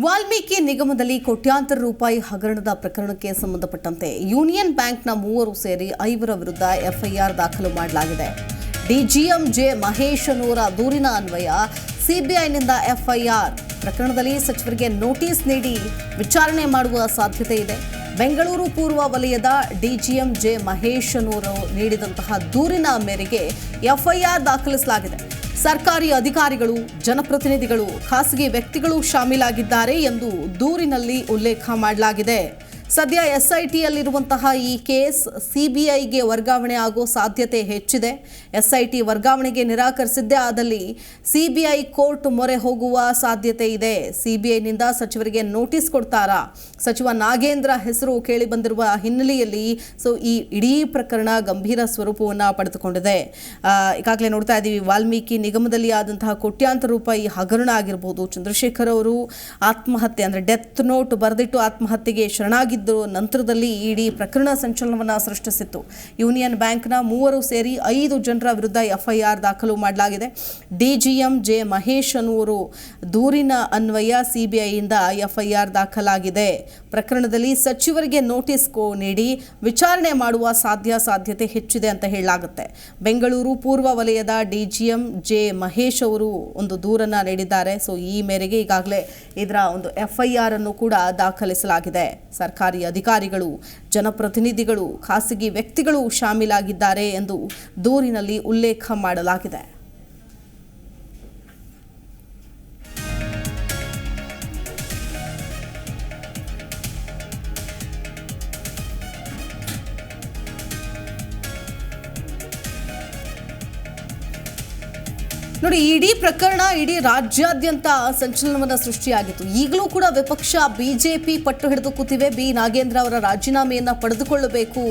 ವಾಲ್ಮೀಕಿ ನಿಗಮದಲ್ಲಿ ಕೋಟ್ಯಾಂತರ ರೂಪಾಯಿ ಹಗರಣದ ಪ್ರಕರಣಕ್ಕೆ ಸಂಬಂಧಪಟ್ಟಂತೆ ಯೂನಿಯನ್ ಬ್ಯಾಂಕ್ನ ಮೂವರು ಸೇರಿ ಐವರ ವಿರುದ್ಧ ಎಫ್ಐಆರ್ ದಾಖಲು ಮಾಡಲಾಗಿದೆ. ಡಿಜಿಎಂ ಜೆ ಮಹೇಶ್ ಅನ್ನುವರ ದೂರಿನ ಅನ್ವಯ ಸಿಬಿಐನಿಂದ ಎಫ್ಐಆರ್. ಪ್ರಕರಣದಲ್ಲಿ ಸಚಿವರಿಗೆ ನೋಟಿಸ್ ನೀಡಿ ವಿಚಾರಣೆ ಮಾಡುವ ಸಾಧ್ಯತೆ ಇದೆ. ಬೆಂಗಳೂರು ಪೂರ್ವ ವಲಯದ ಡಿಜಿಎಂ ಜೆ ಮಹೇಶ್ ನೀಡಿದಂತಹ ದೂರಿನ ಮೇರೆಗೆ ಎಫ್ಐಆರ್ ದಾಖಲಿಸಲಾಗಿದೆ. ಸರ್ಕಾರಿ ಅಧಿಕಾರಿಗಳು ಜನಪ್ರತಿನಿಧಿಗಳು ಖಾಸಗಿ ವ್ಯಕ್ತಿಗಳು ಶಾಮೀಲಾಗಿದ್ದಾರೆ ಎಂದು ದೂರಿನಲ್ಲಿ ಉಲ್ಲೇಖ ಮಾಡಲಾಗಿದೆ. ಸದ್ಯ ಎಸ್ಐಟಿಯಲ್ಲಿರುವಂತಹ ಈ ಕೇಸ್ ಸಿಬಿಐಗೆ ವರ್ಗಾವಣೆ ಆಗೋ ಸಾಧ್ಯತೆ ಹೆಚ್ಚಿದೆ. ಎಸ್ಐಟಿ ವರ್ಗಾವಣೆಗೆ ನಿರಾಕರಿಸಿದ್ದೇ ಆದಲ್ಲಿ ಸಿಬಿಐ ಕೋರ್ಟ್ ಮೊರೆ ಹೋಗುವ ಸಾಧ್ಯತೆ ಇದೆ. ಸಿಬಿಐನಿಂದ ಸಚಿವರಿಗೆ ನೋಟಿಸ್ ಕೊಡ್ತಾರಾ? ಸಚಿವ ನಾಗೇಂದ್ರ ಹೆಸರು ಕೇಳಿ ಬಂದಿರುವ ಹಿನ್ನೆಲೆಯಲ್ಲಿ ಸೊ ಈ ಇಡೀ ಪ್ರಕರಣ ಗಂಭೀರ ಸ್ವರೂಪವನ್ನು ಪಡೆದುಕೊಂಡಿದೆ. ಈಗಾಗಲೇ ನೋಡ್ತಾ ಇದ್ದೀವಿ, ವಾಲ್ಮೀಕಿ ನಿಗಮದಲ್ಲಿ ಆದಂತಹ ಕೋಟ್ಯಾಂತರ ರೂಪಾಯಿ ಹಗರಣ ಆಗಿರ್ಬೋದು. ಚಂದ್ರಶೇಖರ್ ಅವರು ಆತ್ಮಹತ್ಯೆ ಅಂದರೆ ಡೆತ್ ನೋಟ್ ಬರೆದಿಟ್ಟು ಆತ್ಮಹತ್ಯೆಗೆ ಶರಣಾಗಿದ್ದು ನಂತರದಲ್ಲಿ ಇಡೀ ಪ್ರಕರಣ ಸಂಚಲನವನ್ನು ಸೃಷ್ಟಿಸಿತ್ತು. ಯೂನಿಯನ್ ಬ್ಯಾಂಕ್ನ ಮೂವರು ಸೇರಿ ಐದು ಜನರ ವಿರುದ್ಧ ಎಫ್ಐಆರ್ ದಾಖಲು ಮಾಡಲಾಗಿದೆ. ಡಿಜಿಎಂ ಜೆ ಮಹೇಶ್ ಅನ್ನುವರು ದೂರಿನ ಅನ್ವಯ ಸಿಬಿಐಯಿಂದ ಎಫ್ಐಆರ್ ದಾಖಲಾಗಿದೆ. ಪ್ರಕರಣದಲ್ಲಿ ಸಚಿವರಿಗೆ ನೋಟಿಸ್ ಕೋ ನೀಡಿ ವಿಚಾರಣೆ ಮಾಡುವ ಸಾಧ್ಯ ಸಾಧ್ಯತೆ ಹೆಚ್ಚಿದೆ ಅಂತ ಹೇಳಲಾಗುತ್ತೆ. ಬೆಂಗಳೂರು ಪೂರ್ವ ವಲಯದ ಡಿಜಿಎಂ ಜೆ ಮಹೇಶ್ ಅವರು ಒಂದು ದೂರನ್ನು ನೀಡಿದ್ದಾರೆ. ಸೊ ಈ ಮೇರೆಗೆ ಈಗಾಗಲೇ ಇದರ ಒಂದು ಎಫ್ಐಆರ್ ಅನ್ನು ಕೂಡ ದಾಖಲಿಸಲಾಗಿದೆ. ಸರ್ಕಾರಿ ಅಧಿಕಾರಿಗಳು ಜನಪ್ರತಿನಿಧಿಗಳು ಖಾಸಗಿ ವ್ಯಕ್ತಿಗಳು ಶಾಮೀಲಾಗಿದ್ದಾರೆ ಎಂದು ದೂರಿನಲ್ಲಿ ಉಲ್ಲೇಖ ಮಾಡಲಾಗಿದೆ. ನೋಡಿ, ಇಡೀ ಪ್ರಕರಣ ಇಡೀ ರಾಜ್ಯಾದ್ಯಂತ ಸಂಚಲನವನ್ನ ಸೃಷ್ಟಿಯಾಗಿತ್ತು. ಈಗಲೂ ಕೂಡ ವಿಪಕ್ಷ, ಬಿಜೆಪಿ ಪಟ್ಟು ಹಿಡಿದು ಕೂತಿವೆ. ಬಿ. ನಾಗೇಂದ್ರ ಅವರ ರಾಜೀನಾಮೆಯನ್ನ ಪಡೆದುಕೊಳ್ಳಬೇಕು,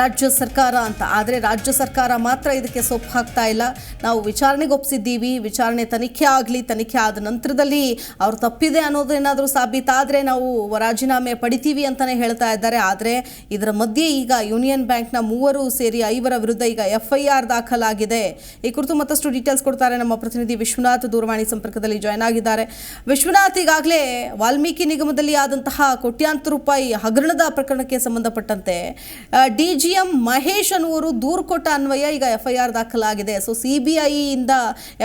ರಾಜ್ಯ ಸರ್ಕಾರ ಅಂತ. ಆದರೆ ರಾಜ್ಯ ಸರ್ಕಾರ ಮಾತ್ರ ಇದಕ್ಕೆ ಸೊಪ್ಪು ಹಾಕ್ತಾ ಇಲ್ಲ. ನಾವು ವಿಚಾರಣೆಗೆ ಒಪ್ಪಿಸಿದ್ದೀವಿ ವಿಚಾರಣೆ ತನಿಖೆ ಆಗಲಿ, ತನಿಖೆ ಆದ ನಂತರದಲ್ಲಿ ಅವ್ರು ತಪ್ಪಿದೆ ಅನ್ನೋದೇನಾದರೂ ಸಾಬೀತಾದರೆ ನಾವು ರಾಜೀನಾಮೆ ಪಡಿತೀವಿ ಅಂತಾನೆ ಹೇಳ್ತಾ ಇದ್ದಾರೆ. ಆದರೆ ಇದರ ಮಧ್ಯೆ ಈಗ ಯೂನಿಯನ್ ಬ್ಯಾಂಕ್ನ ಮೂವರು ಸೇರಿ ಐವರ ವಿರುದ್ಧ ಈಗ ಎಫ್ಐಆರ್ ದಾಖಲಾಗಿದೆ. ಈ ಕುರಿತು ಮತ್ತಷ್ಟು ಡೀಟೇಲ್ಸ್ ಕೊಡ್ತಾರೆ ನಮ್ಮ ಪ್ರತಿನಿಧಿ ವಿಶ್ವನಾಥ್ ದೂರವಾಣಿ ಸಂಪರ್ಕದಲ್ಲಿ ಜಾಯ್ನ್ ಆಗಿದ್ದಾರೆ. ವಿಶ್ವನಾಥ್, ಈಗಾಗಲೇ ವಾಲ್ಮೀಕಿ ನಿಗಮದಲ್ಲಿ ಆದಂತಹ ಕೋಟ್ಯಾಂತರ ರೂಪಾಯಿ ಹಗರಣದ ಪ್ರಕರಣಕ್ಕೆ ಸಂಬಂಧಪಟ್ಟಂತೆ ಡಿಜಿಎಂ ಮಹೇಶ್ ಅನ್ನುವರು ದೂರು ಕೊಟ್ಟ ಅನ್ವಯ ಈಗ ಎಫ್ಐಆರ್ ದಾಖಲಾಗಿದೆ. ಸೊ ಸಿಬಿಐಯಿಂದ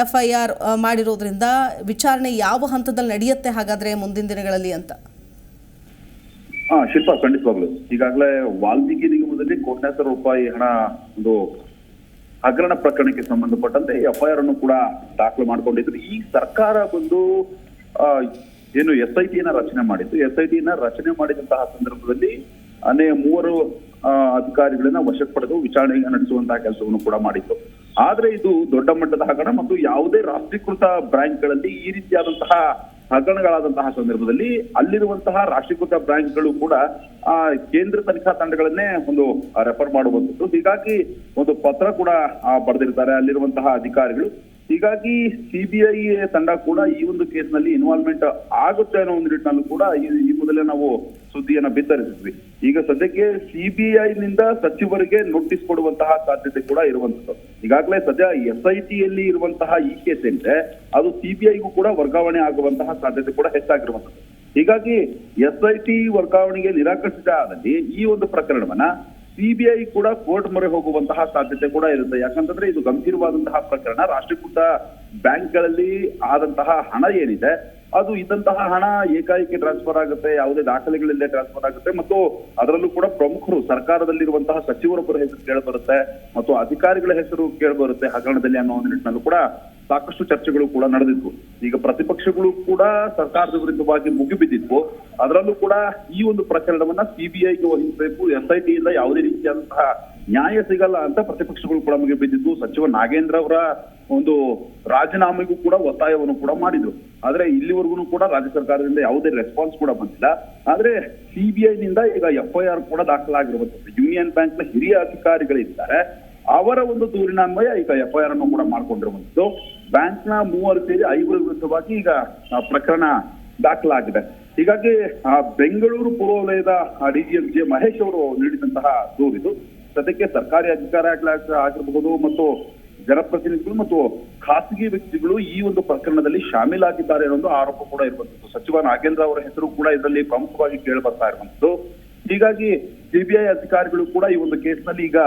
ಎಫ್ಐಆರ್ ಮಾಡಿರೋದ್ರಿಂದ ವಿಚಾರಣೆ ಯಾವ ಹಂತದಲ್ಲಿ ನಡೆಯುತ್ತೆ? ಹಾಗಾದ್ರೆ ಮುಂದಿನ ದಿನಗಳಲ್ಲಿ ಅಂತ. ಹಾ, ಶಿಲ್ಪ, ಖಂಡಿತವಾಗ್ಲು. ಈಗಾಗಲೇ ವಾಲ್ಮೀಕಿ ನಿಗಮದಲ್ಲಿ ಕೋಟ್ಯಾಂತರ ರೂಪಾಯಿ ಹಣ ಒಂದು ಹಗರಣ ಪ್ರಕರಣಕ್ಕೆ ಸಂಬಂಧಪಟ್ಟಂತೆ ಎಫ್ಐಆರ್ ಅನ್ನು ಕೂಡ ದಾಖಲು ಮಾಡಿಕೊಂಡಿದ್ರು. ಈ ಸರ್ಕಾರ ಬಂದು ಏನು ಎಸ್ ಐ ಟಿಯನ್ನ ರಚನೆ ಮಾಡಿತ್ತು. ಎಸ್ ಐ ಟಿಯನ್ನ ರಚನೆ ಮಾಡಿದಂತಹ ಸಂದರ್ಭದಲ್ಲಿ ಅನೇ ಮೂವರು ಅಧಿಕಾರಿಗಳನ್ನ ವಶಕ್ಕೆ ಪಡೆದು ವಿಚಾರಣೆ ನಡೆಸುವಂತಹ ಕೆಲಸವನ್ನು ಕೂಡ ಮಾಡಿತ್ತು. ಆದ್ರೆ ಇದು ದೊಡ್ಡ ಮಟ್ಟದ ಹಗರಣ ಮತ್ತು ಯಾವುದೇ ರಾಷ್ಟ್ರೀಕೃತ ಬ್ಯಾಂಕ್ಗಳಲ್ಲಿ ಈ ರೀತಿಯಾದಂತಹ ಹಗರಣಗಳಾದಂತಹ ಸಂದರ್ಭದಲ್ಲಿ ಅಲ್ಲಿರುವಂತಹ ರಾಷ್ಟ್ರೀಕೃತ ಬ್ಯಾಂಕ್ಗಳು ಕೂಡ, ಆ, ಕೇಂದ್ರ ತನಿಖಾ ತಂಡಗಳನ್ನೇ ಒಂದು ರೆಫರ್ ಮಾಡುವಂಥದ್ದು. ಹೀಗಾಗಿ ಒಂದು ಪತ್ರ ಕೂಡ ಬರೆದಿರ್ತಾರೆ. ಅಲ್ಲಿರುವಂತಹ ಅಧಿಕಾರಿಗಳು ಹೀಗಾಗಿ ಸಿಬಿಐ ತಂಡ ಕೂಡ ಈ ಒಂದು ಕೇಸ್ನಲ್ಲಿ ಇನ್ವಾಲ್ವ್ಮೆಂಟ್ ಆಗುತ್ತೆ ಅನ್ನೋ ಒಂದು ನಿಟ್ಟಿನಲ್ಲೂ ಕೂಡ ಈ ಮೊದಲೇ ನಾವು ಸುದ್ದಿಯನ್ನ ಬಿತ್ತರಿಸಿದ್ವಿ. ಈಗ ಸದ್ಯಕ್ಕೆ ಸಿಬಿಐ ನಿಂದ ಸಚಿವರಿಗೆ ನೋಟಿಸ್ ಕೊಡುವಂತಹ ಸಾಧ್ಯತೆ ಕೂಡ ಇರುವಂತದ್ದು ಈಗಾಗಲೇ ಸದ್ಯ ಎಸ್ ಐ ಟಿಯಲ್ಲಿ ಇರುವಂತಹ ಈ ಕೇಸ್ ಏನಿದೆ, ಅದು ಸಿಬಿಐಗೂ ಕೂಡ ವರ್ಗಾವಣೆ ಆಗುವಂತಹ ಸಾಧ್ಯತೆ ಕೂಡ ಹೆಚ್ಚಾಗಿರುವಂತದ್ದು ಹೀಗಾಗಿ ಎಸ್ ಐ ಟಿ ವರ್ಗಾವಣೆಗೆ ನಿರಾಕರಿಸಿದ ಆದಲ್ಲಿ ಈ ಒಂದು ಪ್ರಕರಣವನ್ನ ಸಿಬಿಐ ಕೂಡ ಕೋರ್ಟ್ ಮೊರೆ ಹೋಗುವಂತಹ ಸಾಧ್ಯತೆ ಕೂಡ ಇರುತ್ತೆ. ಯಾಕಂತಂದ್ರೆ ಇದು ಗಂಭೀರವಾದಂತಹ ಪ್ರಕರಣ. ರಾಷ್ಟ್ರೀಕೃತ ಬ್ಯಾಂಕ್ಗಳಲ್ಲಿ ಆದಂತಹ ಹಣ ಏನಿದೆ, ಅದು ಇದ್ದಂತಹ ಹಣ ಏಕಾಏಕಿ ಟ್ರಾನ್ಸ್ಫರ್ ಆಗುತ್ತೆ, ಯಾವುದೇ ದಾಖಲೆಗಳಿಲ್ಲದೆ ಟ್ರಾನ್ಸ್ಫರ್ ಆಗುತ್ತೆ, ಮತ್ತು ಅದರಲ್ಲೂ ಕೂಡ ಪ್ರಮುಖರು ಸರ್ಕಾರದಲ್ಲಿರುವಂತಹ ಸಚಿವರೊಬ್ಬರ ಹೆಸರು ಕೇಳಬರುತ್ತೆ, ಮತ್ತು ಅಧಿಕಾರಿಗಳ ಹೆಸರು ಕೇಳಬರುತ್ತೆ ಹಗರಣದಲ್ಲಿ ಅನ್ನೋ ನಿಟ್ಟಿನಲ್ಲೂ ಕೂಡ ಸಾಕಷ್ಟು ಚರ್ಚೆಗಳು ಕೂಡ ನಡೆದಿದ್ವು. ಈಗ ಪ್ರತಿಪಕ್ಷಗಳು ಕೂಡ ಸರ್ಕಾರದ ವಿರುದ್ಧವಾಗಿ ಮುಗಿಬಿದ್ದಿದ್ವು ಅದರಲ್ಲೂ ಕೂಡ ಈ ಒಂದು ಪ್ರಕರಣವನ್ನ ಸಿಬಿಐಗೆ ವಹಿಸಬೇಕು ಎಸ್ಐಟಿ ಟಿಯಿಂದ ಯಾವುದೇ ರೀತಿಯಾದಂತಹ ನ್ಯಾಯ ಸಿಗಲ್ಲ ಅಂತ ಪ್ರತಿಪಕ್ಷಗಳು ಕೂಡ ಮುಗಿ ಬಿದ್ದಿದ್ದು. ಸಚಿವ ನಾಗೇಂದ್ರ ಅವರ ಒಂದು ರಾಜೀನಾಮೆಗೂ ಕೂಡ ಒತ್ತಾಯವನ್ನು ಕೂಡ ಮಾಡಿದ್ರು. ಆದ್ರೆ ಇಲ್ಲಿವರೆಗೂ ಕೂಡ ರಾಜ್ಯ ಸರ್ಕಾರದಿಂದ ಯಾವುದೇ ರೆಸ್ಪಾನ್ಸ್ ಕೂಡ ಬಂದಿಲ್ಲ. ಆದ್ರೆ ಸಿಬಿಐ ನಿಂದ ಈಗ ಎಫ್ಐಆರ್ ಕೂಡ ದಾಖಲಾಗಿರುವಂತದ್ದು ಯೂನಿಯನ್ ಬ್ಯಾಂಕ್ನ ಹಿರಿಯ ಅಧಿಕಾರಿಗಳಿದ್ದಾರೆ. ಅವರ ಒಂದು ದೂರಿನ ಅನ್ವಯ ಈಗ ಎಫ್ಐಆರ್ ಅನ್ನು ಕೂಡ ಮಾಡ್ಕೊಂಡಿರುವಂತದ್ದು ಬ್ಯಾಂಕ್ನ ಮೂವರು ಸೇರಿ ಐವರ ವಿರುದ್ಧವಾಗಿ ಈಗ ಪ್ರಕರಣ ದಾಖಲಾಗಿದೆ. ಹೀಗಾಗಿ ಬೆಂಗಳೂರು ಪೂರ್ವ ವಲಯದ ಡಿಜಿಎಂ ಜೆ. ಮಹೇಶ್ ಅವರು ನೀಡಿದಂತಹ ದೂರಿದು ಸದ್ಯಕ್ಕೆ ಸರ್ಕಾರಿ ಅಧಿಕಾರಿಗಳಾಗ ಆಗಿರಬಹುದು ಮತ್ತು ಜನಪ್ರತಿನಿಧಿಗಳು ಮತ್ತು ಖಾಸಗಿ ವ್ಯಕ್ತಿಗಳು ಈ ಒಂದು ಪ್ರಕರಣದಲ್ಲಿ ಶಾಮೀಲಾಗಿದ್ದಾರೆ ಅನ್ನೋ ಆರೋಪ ಕೂಡ ಇರುವಂತದ್ದು ಸಚಿವ ನಾಗೇಂದ್ರ ಅವರ ಹೆಸರು ಕೂಡ ಇದರಲ್ಲಿ ಪ್ರಮುಖವಾಗಿ ಕೇಳಿ ಬರ್ತಾ ಇರುವಂತದ್ದು ಹೀಗಾಗಿ ಸಿಬಿಐ ಅಧಿಕಾರಿಗಳು ಕೂಡ ಈ ಒಂದು ಕೇಸ್ನಲ್ಲಿ ಈಗ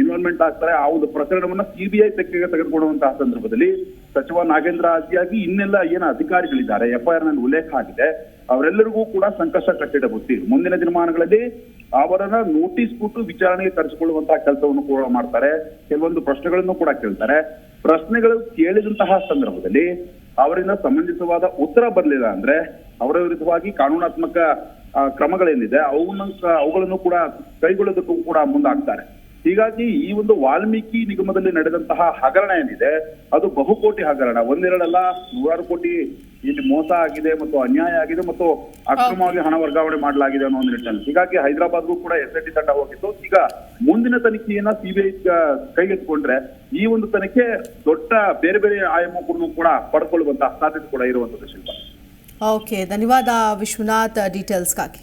ಇನ್ವಾಲ್ವ್ಮೆಂಟ್ ಆಗ್ತಾರೆ. ಆ ಒಂದು ಪ್ರಕರಣವನ್ನ ಸಿಬಿಐ ತೆಕ್ಕೆಗೆ ತೆಗೆದುಕೊಳ್ಳುವಂತಹ ಸಂದರ್ಭದಲ್ಲಿ ಸಚಿವ ನಾಗೇಂದ್ರ ಆದಿಯಾಗಿ ಇನ್ನೆಲ್ಲ ಏನು ಅಧಿಕಾರಿಗಳಿದ್ದಾರೆ ಎಫ್ಐಆರ್ನಲ್ಲಿ ಉಲ್ಲೇಖ ಆಗಿದೆ, ಅವರೆಲ್ಲರಿಗೂ ಕೂಡ ಸಂಕಷ್ಟ ಕಟ್ಟಿಡ ಬುತ್ತಿ. ಮುಂದಿನ ದಿನಮಾನಗಳಲ್ಲಿ ಅವರನ್ನ ನೋಟಿಸ್ ಕೊಟ್ಟು ವಿಚಾರಣೆಗೆ ಕರೆಸಿಕೊಳ್ಳುವಂತಹ ಕೆಲಸವನ್ನು ಕೂಡ ಮಾಡ್ತಾರೆ. ಕೆಲವೊಂದು ಪ್ರಶ್ನೆಗಳನ್ನು ಕೂಡ ಕೇಳ್ತಾರೆ. ಪ್ರಶ್ನೆಗಳು ಕೇಳಿದಂತಹ ಸಂದರ್ಭದಲ್ಲಿ ಅವರಿಂದ ಸಂಬಂಧಿತವಾದ ಉತ್ತರ ಬರಲಿಲ್ಲ ಅಂದ್ರೆ ಅವರ ವಿರುದ್ಧವಾಗಿ ಕಾನೂನಾತ್ಮಕ ಕ್ರಮಗಳೇನಿದೆ ಅವುನ್ನ ಅವುಗಳನ್ನು ಕೂಡ ಕೈಗೊಳ್ಳೋದಕ್ಕೂ ಕೂಡ ಮುಂದಾಗ್ತಾರೆ. ಹೀಗಾಗಿ ಈ ಒಂದು ವಾಲ್ಮೀಕಿ ನಿಗಮದಲ್ಲಿ ನಡೆದಂತಹ ಹಗರಣ ಏನಿದೆ, ಅದು ಬಹುಕೋಟಿ ಹಗರಣ. ಒಂದೆರಡಲ್ಲ ನೂರಾರು ಕೋಟಿ ಇಲ್ಲಿ ಮೋಸ ಆಗಿದೆ ಮತ್ತು ಅನ್ಯಾಯ ಆಗಿದೆ ಮತ್ತು ಅಕ್ರಮವಾಗಿ ಹಣ ವರ್ಗಾವಣೆ ಮಾಡಲಾಗಿದೆ ಅನ್ನೋ ಒಂದು ನಿಟ್ಟಿನಲ್ಲಿ. ಹೀಗಾಗಿ ಹೈದರಾಬಾದ್ಗೂ ಕೂಡ ಎಸ್ ಐ ಟಿ ತಂಡ ಹೋಗಿತ್ತು. ಈಗ ಮುಂದಿನ ತನಿಖೆಯನ್ನ ಸಿಬಿಐ ಕೈಗೆತ್ತಿಕೊಂಡ್ರೆ ಈ ಒಂದು ತನಿಖೆ ದೊಡ್ಡ ಬೇರೆ ಬೇರೆ ಆಯಾಮಗಳನ್ನು ಕೂಡ ಪಡ್ಕೊಳ್ಳುವಂತಹ ಸಾಧ್ಯತೆ ಕೂಡ ಇರುವಂತದ್ದು ಶಿಲ್ಪ. ಓಕೆ ಧನ್ಯವಾದ ವಿಶ್ವನಾಥ್ ಡೀಟೇಲ್ಸ್ಗಾಗಿ